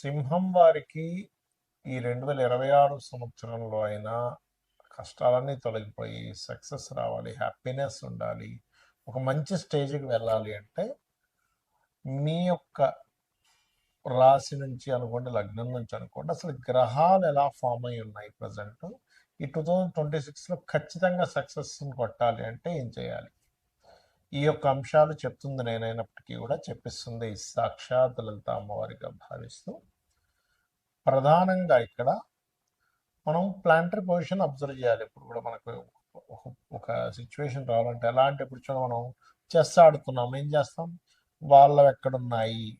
సింహం వారికి ఈ రెండు వేల ఇరవై ఆరు సంవత్సరంలో అయినా కష్టాలన్నీ తొలగిపోయి సక్సెస్ రావాలి హ్యాపీనెస్ ఉండాలి ఒక మంచి స్టేజ్కి వెళ్ళాలి అంటే మీ యొక్క రాశి నుంచి అనుకోండి లగ్నం నుంచి అనుకోండి అసలు గ్రహాలు ఎలా ఫామ్ అయి ఉన్నాయి ప్రజెంట్? ఈ టూ థౌజండ్ ట్వంటీ సిక్స్లో ఖచ్చితంగా సక్సెస్ని కొట్టాలి అంటే ఏం చేయాలి? ఈ యొక్క అంశాలు చెప్తుంది నేనైనప్పటికీ కూడా చెప్పిస్తుంది సాక్షాత్ లలిత అమ్మవారిగా భావిస్తూ. ప్రధానంగా ఇక్కడ మనం ప్లాంటరీ పొజిషన్ అబ్జర్వ్ చేయాలి. ఇప్పుడు కూడా మనకు ఒక- ఒక సిచ్యువేషన్ రావాలంటే ఎలాంటి ఇప్పుడు చూడ మనం చెస్ ఆడుతున్నాం. ఏం చేస్తాం? వాళ్ళు ఎక్కడున్నాయి?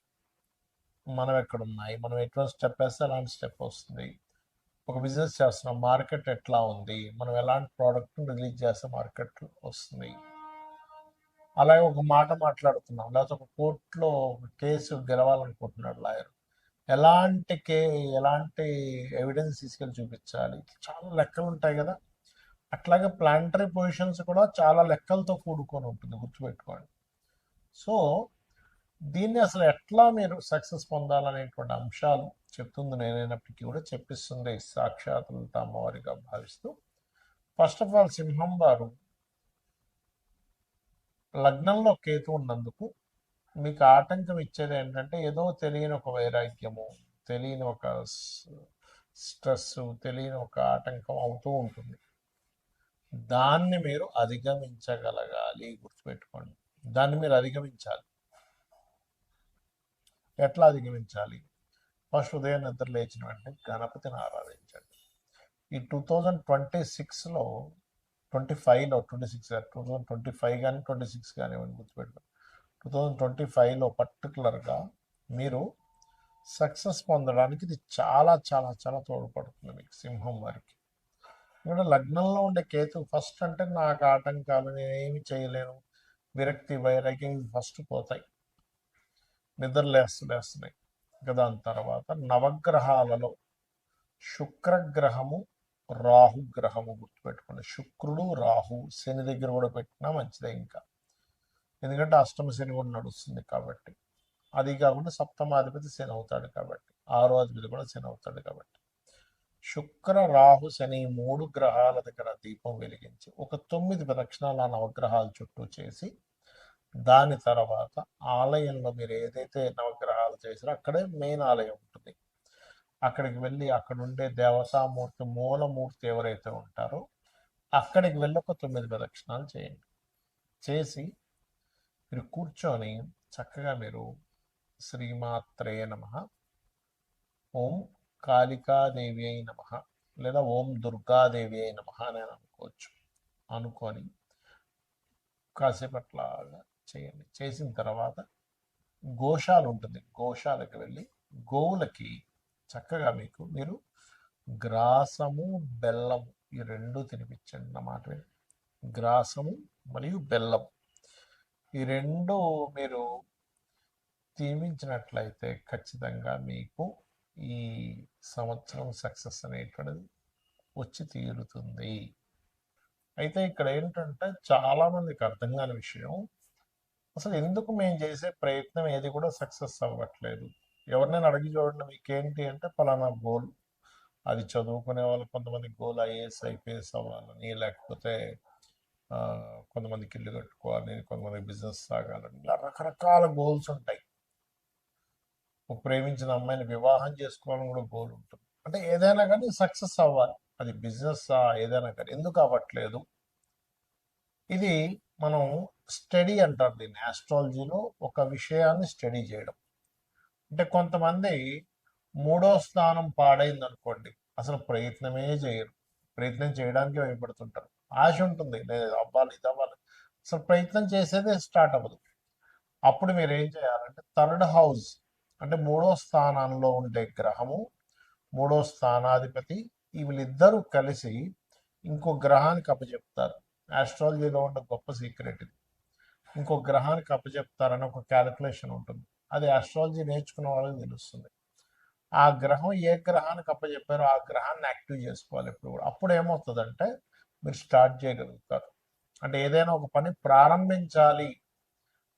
మనం ఎక్కడున్నాయి? మనం ఎటువంటి స్టెప్ వేస్తే ఎలాంటి స్టెప్ వస్తుంది. ఒక బిజినెస్ చేస్తున్నాం. మార్కెట్ ఎట్లా ఉంది? మనం ఎలాంటి ప్రోడక్ట్ రిలీజ్ చేస్తే మార్కెట్ వస్తుంది? అలాగే ఒక మాట మాట్లాడుతున్నాం. లేకపోతే ఒక కోర్టులో ఒక కేసు గెలవాలనుకుంటున్నాడు లాయర్. ఎలాంటి కే ఎలాంటి ఎవిడెన్స్ తీసుకెళ్ళి చూపించాలి? చాలా లెక్కలు ఉంటాయి కదా. అట్లాగే ప్లాంటరీ పొజిషన్స్ కూడా చాలా లెక్కలతో కూడుకొని ఉంటుంది. గుర్తుపెట్టుకోండి. సో దీన్ని అసలు ఎట్లా మీరు సక్సెస్ పొందాలనేటువంటి అంశాలు చెప్తుంది నేనైనప్పటికీ కూడా చెప్పిస్తుంది సాక్షాత్తులతో అమ్మవారిగా భావిస్తూ. ఫస్ట్ ఆఫ్ ఆల్ సింహం వారు లగ్నంలో కేతు ఉన్నందుకు మీకు ఆటంకం ఇచ్చేది ఏంటంటే ఏదో తెలియని ఒక వైరాగ్యము తెలియని ఒక స్ట్రెస్ తెలియని ఒక ఆటంకం అవుతూ ఉంటుంది. దాన్ని మీరు అధిగమించగలగాలి గుర్తుపెట్టుకోండి. దాన్ని మీరు అధిగమించాలి. ఎట్లా అధిగమించాలి? ఫస్ట్ ఉదయం నిద్ర లేచిన వెంటనే గణపతిని ఆరాధించండి. ఈ టూ థౌజండ్ ట్వంటీ సిక్స్లో ట్వంటీ ఫైవ్లో twenty six two thousand twenty five కానీ ట్వంటీ సిక్స్ కానీ గుర్తుపెట్టుకోండి టూ థౌజండ్ ట్వంటీ ఫైవ్లో పర్టికులర్గా మీరు సక్సెస్ పొందడానికి ఇది చాలా చాలా చాలా తోడ్పడుతుంది మీకు సింహం వారికి. ఎందుకంటే లగ్నంలో ఉండే కేతు ఫస్ట్ అంటే నాకు ఆటంకాలు నేనేమి చేయలేను. విరక్తి వైరాగ్యం ఫస్ట్ పోతాయి. నిద్ర లేస్తూ లేస్తున్నాయి. ఇంకా దాని తర్వాత నవగ్రహాలలో శుక్రగ్రహము రాహు గ్రహము గుర్తుపెట్టుకోండి శుక్రుడు రాహు శని దగ్గర కూడా పెట్టినా మంచిదే ఇంకా. ఎందుకంటే అష్టమ శని కూడా నడుస్తుంది కాబట్టి. అది కాకుండా సప్తమాధిపతి శని అవుతాడు కాబట్టి. ఆరో అధిపతి కూడా శని అవుతాడు కాబట్టి. శుక్ర రాహు శని మూడు గ్రహాల దగ్గర దీపం వెలిగించి ఒక తొమ్మిది ప్రదక్షిణాలు ఆ నవగ్రహాల చుట్టూ చేసి దాని తర్వాత ఆలయంలో మీరు ఏదైతే నవగ్రహాలు చేసారో అక్కడే మెయిన్ ఆలయం ఉంటుంది. అక్కడికి వెళ్ళి అక్కడ ఉండే దేవసామూర్తి మూలమూర్తి ఎవరైతే ఉంటారో అక్కడికి వెళ్ళి ఒక తొమ్మిది ప్రదక్షిణాలు చేయండి. చేసి మీరు కూర్చొని చక్కగా మీరు శ్రీమాత్రే నమ. ఓం కాళికాదేవి అయి నమ లేదా ఓం దుర్గాదేవి అయి నమ అని అనుకోవచ్చు. అనుకొని కాసేపట్లాగా చేయండి. చేసిన తర్వాత గోశాల ఉంటుంది. గోశాలకు వెళ్ళి గోవులకి చక్కగా మీకు మీరు గ్రాసము బెల్లము ఈ రెండు తినిపించండి అన్నమాట గ్రాసము మరియు బెల్లం ఈ రెండు మీరు తినిపించినట్లయితే ఖచ్చితంగా మీకు ఈ సంవత్సరం సక్సెస్ అనేటువంటిది వచ్చి తీరుతుంది. అయితే ఇక్కడ ఏంటంటే చాలా మందికి అర్థం కాని విషయం అసలు ఎందుకు మేము చేసే ప్రయత్నం ఏది కూడా సక్సెస్ అవ్వట్లేదు. ఎవరినైనా అడిగి చూడండి మీకేంటి అంటే పలానా గోల్. అది చదువుకునే వాళ్ళు కొంతమంది గోల్ ఐఏఎస్ ఐపీఎస్ అవ్వాలని లేకపోతే కొంతమందికి ఇల్లు కట్టుకోవాలని కొంతమంది బిజినెస్ సాగాలని ఇలా రకరకాల గోల్స్ ఉంటాయి. ఒక ప్రేమించిన అమ్మాయిని వివాహం చేసుకోవాలని కూడా గోల్ ఉంటుంది. అంటే ఏదైనా కానీ సక్సెస్ అవ్వాలి. అది బిజినెస్ ఏదైనా కానీ. ఎందుకు అవ్వట్లేదు? ఇది మనం స్టడీ అంటారు దీన్ని. ఆస్ట్రాలజీలో ఒక విషయాన్ని స్టడీ చేయడం. అంటే కొంతమంది మూడో స్థానం పాడైంది అనుకోండి అసలు ప్రయత్నమే చేయరు. ప్రయత్నం చేయడానికి భయపడుతుంటారు. ఆశ ఉంటుంది లేదు అవ్వాలి ఇది అవ్వాలి. అసలు ప్రయత్నం చేసేదే స్టార్ట్ అవ్వదు. అప్పుడు మీరు ఏం చేయాలంటే థర్డ్ హౌస్ అంటే మూడో స్థానంలో ఉండే గ్రహము మూడో స్థానాధిపతి వీళ్ళిద్దరూ కలిసి ఇంకో గ్రహానికి అప్పచెప్తారు ఆస్ట్రాలజీలో ఉన్న గొప్ప సీక్రెట్ ఇది. ఇంకో గ్రహానికి అప్పచెప్తారని ఒక క్యాలిక్యులేషన్ ఉంటుంది. అది ఆస్ట్రాలజీ నేర్చుకున్న వాళ్ళకి తెలుస్తుంది. ఆ గ్రహం ఏ గ్రహానికి అప్పచెప్పారో ఆ గ్రహాన్ని యాక్టివ్ చేసుకోవాలి ఎప్పుడు కూడా. అప్పుడు ఏమవుతుందంటే మీరు స్టార్ట్ చేయగలుగుతారు. అంటే ఏదైనా ఒక పని ప్రారంభించాలి.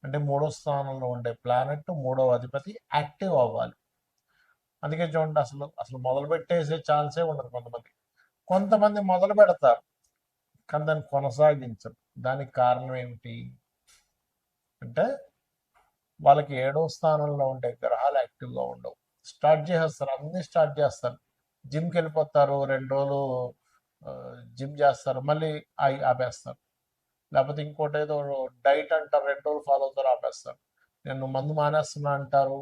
అంటే మూడో స్థానంలో ఉండే ప్లానెట్ మూడో అధిపతి యాక్టివ్ అవ్వాలి. అందుకే చూడండి అసలు అసలు మొదలు పెట్టేసే ఛాన్సే ఉండదు కొంతమంది. కొంతమంది మొదలు పెడతారు కానీ దాన్ని కొనసాగించరు. దానికి కారణం ఏమిటి? అంటే వాళ్ళకి ఏడో స్థానంలో ఉండే గ్రహాలు యాక్టివ్గా ఉండవు. స్టార్ట్ చేసేస్తారు. అన్ని స్టార్ట్ చేస్తారు. జిమ్కి వెళ్ళిపోతారు. రెండు రోజులు జిమ్ చేస్తారు. మళ్ళీ ఆపేస్తారు. లేకపోతే ఇంకోటి ఏదో డైట్ అంటారు. రెండు రోజులు ఫాలో అవుతారు ఆపేస్తారు. నేను మందు మానేస్తున్నా అంటారు.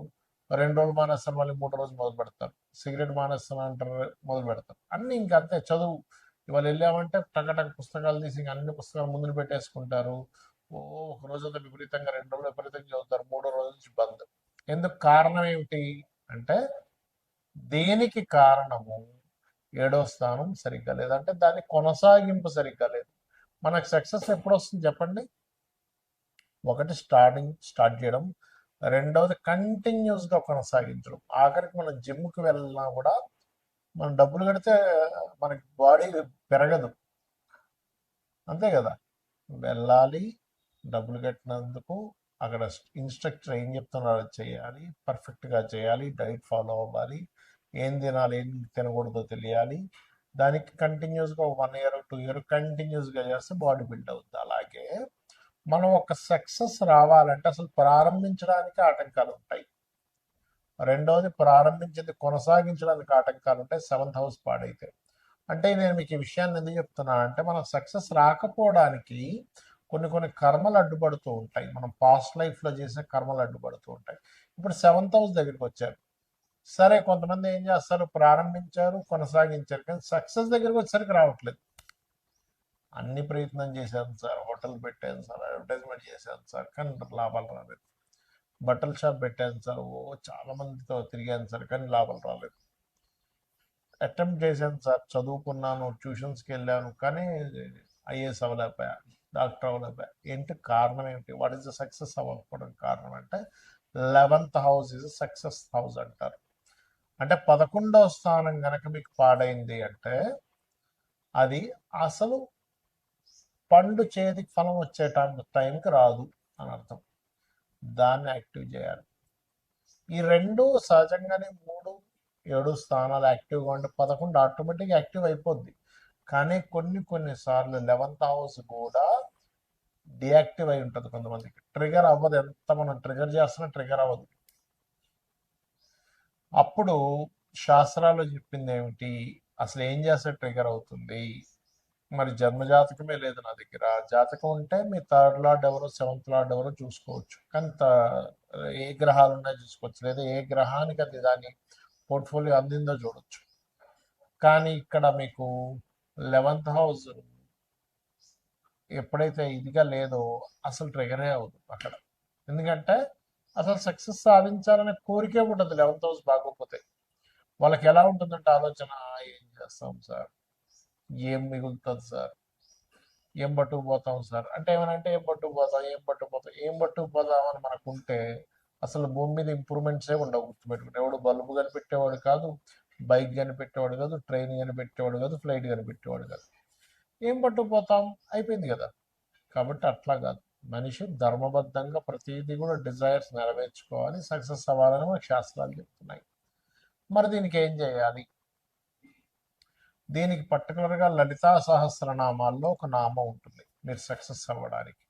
రెండు రోజులు మానేస్తారు. మళ్ళీ మూడు రోజులు మొదలు పెడతారు. సిగరెట్ మానేస్తున్నా అంటారు. మొదలు పెడతారు. అన్ని ఇంకా అంతే. చదువు. ఇవాళ వెళ్ళామంటే టకటక పుస్తకాలు తీసి ఇంకా అన్ని పుస్తకాలు ముందు పెట్టేసుకుంటారు. ఒక రోజు విపరీతంగా రెండు రోజులు విపరీతంగా చదువుతారు మూడో రోజు నుంచి బంద్. ఎందుకు కారణం ఏమిటి అంటే దేనికి కారణము? ఏడో స్థానం సరిగ్గా లేదంటే దాని కొనసాగింపు సరిగ్గా లేదు. మనకు సక్సెస్ ఎప్పుడు వస్తుంది చెప్పండి? ఒకటి స్టార్టింగ్ స్టార్ట్ చేయడం రెండవది కంటిన్యూస్గా కొనసాగించడం. ఆఖరికి మనం జిమ్కి వెళ్ళినా కూడా మనం డబ్బులు కడితే మనకి బాడీ పెరగదు. అంతే కదా? వెళ్ళాలి డబ్బులు కట్టినందుకు అక్కడ ఇన్స్ట్రక్టర్ ఏం చెప్తున్నారో చేయాలి పర్ఫెక్ట్గా చేయాలి డైట్ ఫాలో అవ్వాలి ఏం తినాలి ఏం తినకూడదో తెలియాలి. దానికి కంటిన్యూస్గా వన్ ఇయర్ టూ ఇయర్ కంటిన్యూస్గా చేస్తే బాడీ బిల్డ్ అవుతుంది అలాగే మనం ఒక సక్సెస్ రావాలంటే అసలు ప్రారంభించడానికి ఆటంకాలు ఉంటాయి. రెండవది ప్రారంభించింది కొనసాగించడానికి ఆటంకాలు ఉంటాయి. సెవెంత్ హౌస్ పాడైతే. అంటే నేను మీకు ఈ విషయాన్ని ఎందుకు చెప్తున్నా అంటే మనం సక్సెస్ రాకపోవడానికి కొన్ని కొన్ని కర్మలు అడ్డుపడుతూ ఉంటాయి. మనం పాస్ట్ లైఫ్లో చేసిన కర్మలు అడ్డుపడుతూ ఉంటాయి. ఇప్పుడు సెవెంత్ హౌస్ దగ్గరికి వచ్చారు. సరే కొంతమంది ఏం చేస్తారు? ప్రారంభించారు కొనసాగించారు. కానీ సక్సెస్ దగ్గరికి వచ్చేసరికి రావట్లేదు. అన్ని ప్రయత్నం చేశాను సార్. హోటల్ పెట్టాను సార్. అడ్వర్టైజ్మెంట్ చేశాను సార్. కానీ లాభాలు రాలేదు. బట్టల షాప్ పెట్టాను సార్. ఓ చాలా మందితో తిరిగాను సార్. కానీ లాభాలు రాలేదు. అటెంప్ట్ చేశాను సార్. చదువుకున్నాను ట్యూషన్స్కి వెళ్ళాను. కానీ ఐఏఎస్ అవ్వలేకపోయాను. డాక్టర్ అవ్వలేకపోయా ఏంటి? కారణం ఏంటి? వాట్ ఈస్ ద సక్సెస్ అవ్వకపోవడం కారణం అంటే eleventh house is success house అంటారు. అంటే పదకొండవ స్థానం కనుక మీకు పాడైంది అంటే అది అసలు పండు చేతికి ఫలం వచ్చే టైంకి రాదు అని అర్థం. దాన్ని యాక్టివ్ చేయాలి. ఈ రెండు సహజంగానే మూడు ఏడు స్థానాలు యాక్టివ్గా ఉంటే పదకొండు ఆటోమేటిక్గా యాక్టివ్ అయిపోద్ది. కానీ కొన్ని కొన్ని సార్లు లెవెన్త్ హౌస్ కూడా డియాక్టివ్ అయి ఉంటుంది కొంతమందికి. ట్రిగర్ అవ్వదు. ఎంత మనం ట్రిగర్ చేస్తున్నా ట్రిగర్ అవ్వదు. అప్పుడు శాస్త్రాలు చెప్పింది ఏమిటి? అసలు ఏం చేస్తే ట్రిగర్ అవుతుంది? మరి జన్మ జాతకమే లేదు నా దగ్గర. జాతకం ఉంటే మీ థర్డ్ లార్డ్ ఎవరో సెవెంత్ లార్డ్ ఎవరో చూసుకోవచ్చు. కానీ ఏ గ్రహాలు ఉన్నాయో చూసుకోవచ్చు. లేదా ఏ గ్రహానికి అది దాని పోర్ట్ఫోలియో అందిందో చూడొచ్చు. కానీ ఇక్కడ మీకు లెవెంత్ హౌస్ ఎప్పుడైతే ఇదిగా లేదో అసలు ట్రిగరే అవుతుంది అక్కడ. ఎందుకంటే అసలు సక్సెస్ సాధించాలనే కోరికే ఉంటుంది లెవెన్త్ హౌస్ బాగోకపోతే. వాళ్ళకి ఎలా ఉంటుందంటే ఆలోచన ఏం చేస్తాం సార్? ఏం మిగులుతుంది సార్? ఏం పట్టుకుపోతాం సార్? అంటే ఏమనంటే ఏం పట్టుకుపోతాం? ఏం పట్టుకుపోతాం? ఏం పట్టుకుపోతాం అని మనకు ఉంటే అసలు భూమి మీద ఇంప్రూవ్మెంట్సే ఉండవు గుర్తుపెట్టుకుంటే ఎవడు బల్బు కనిపెట్టేవాడు కాదు. బైక్ కనిపెట్టేవాడు కాదు ట్రైన్ కనిపెట్టేవాడు కాదు ఫ్లైట్ కనిపెట్టేవాడు కాదు. ఏం పట్టుకుపోతాం? అయిపోయింది కదా. కాబట్టి అట్లా కాదు. మనిషి ధర్మబద్ధంగా ప్రతిదీ కూడా డిజైర్స్ నెరవేర్చుకోవాలి. సక్సెస్ అవ్వాలని మనకు శాస్త్రాలు చెప్తున్నాయి. మరి దీనికి ఏం చేయాలి? దీనికి పర్టికులర్గా లలితా సహస్రనామాల్లో ఒక నామం ఉంటుంది. మీరు సక్సెస్ అవ్వడానికి.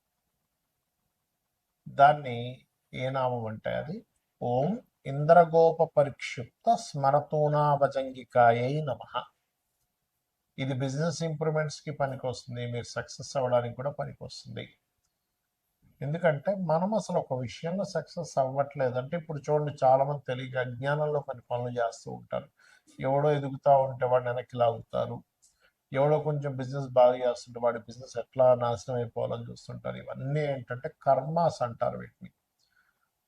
దాన్ని ఏ నామం అంటే అది? ఓం ఇంద్రగోప పరిక్షిప్త స్మరతూనాభజంగికాయై నమ. ఇది బిజినెస్ ఇంప్రూవ్మెంట్స్కి పనికొస్తుంది మీరు సక్సెస్ అవ్వడానికి కూడా పనికొస్తుంది. ఎందుకంటే మనం అసలు ఒక విషయంలో సక్సెస్ అవ్వట్లేదు. అంటే ఇప్పుడు చూడండి చాలా మంది తెలియక అజ్ఞానంలో కొన్ని పనులు చేస్తూ ఉంటారు. ఎవడో ఎదుగుతూ ఉంటే వాడిని వెనక్కి లాగుతారు. ఎవడో కొంచెం బిజినెస్ బాగా చేస్తుంటే వాడి బిజినెస్ ఎట్లా నాశనం అయిపోవాలని చూస్తుంటారు. ఇవన్నీ ఏంటంటే కర్మాస్ అంటారు వీటిని.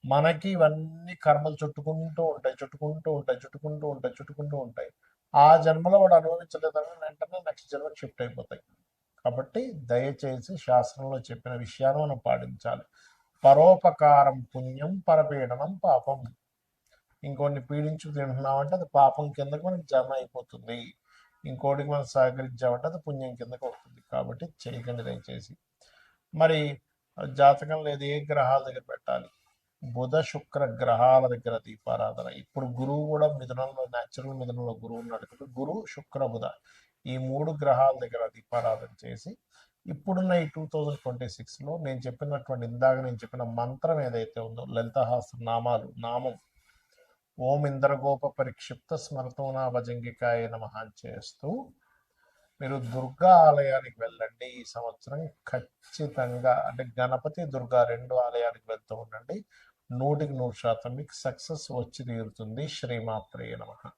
మనకి ఇవన్నీ కర్మలు చుట్టుకుంటూ ఉంటాయి చుట్టుకుంటూ ఉంటాయి చుట్టుకుంటూ ఉంటాయి చుట్టుకుంటూ ఉంటాయి. ఆ జన్మలో వాడు అనుభవించలేదని వెంటనే నెక్స్ట్ జన్మకి షిఫ్ట్ అయిపోతాయి. కాబట్టి దయచేసి శాస్త్రంలో చెప్పిన విషయాన్ని మనం పాటించాలి. పరోపకారం పుణ్యం పరపీడనం పాపం. ఇంకొన్ని పీడించు తింటున్నామంటే అది పాపం కిందకు మనకి జమ అయిపోతుంది. ఇంకోటికి మనం సహకరించామంటే అది పుణ్యం కిందకు వస్తుంది. కాబట్టి చేయకండి దయచేసి. మరి జాతకం లేదు ఏ గ్రహాల దగ్గర పెట్టాలి? బుధ శుక్ర గ్రహాల దగ్గర దీపారాధన. ఇప్పుడు గురువు కూడా మిథునంలో న్యాచురల్ మిథునంలో గురువు ఉన్నాడు కదా గురు శుక్ర బుధ ఈ మూడు గ్రహాల దగ్గర దీపారాధన చేసి ఇప్పుడున్న ఈ టూ థౌజండ్ ట్వంటీ సిక్స్లో నేను చెప్పినటువంటి ఇందాక నేను చెప్పిన మంత్రం ఏదైతే ఉందో లలితహాస్త్ర నామాలు నామం ఓం ఇంద్రగోప పరిక్షిప్త స్మరతోనా భజంగికాయ నమః చేస్తూ మీరు దుర్గా ఆలయానికి వెళ్ళండి ఈ సంవత్సరం. ఖచ్చితంగా అంటే గణపతి దుర్గా రెండు ఆలయానికి వెళ్తూ ఉండండి. నూటికి నూరు శాతం మీకు సక్సెస్ వచ్చి తీరుతుంది. శ్రీమాత్రే నమః.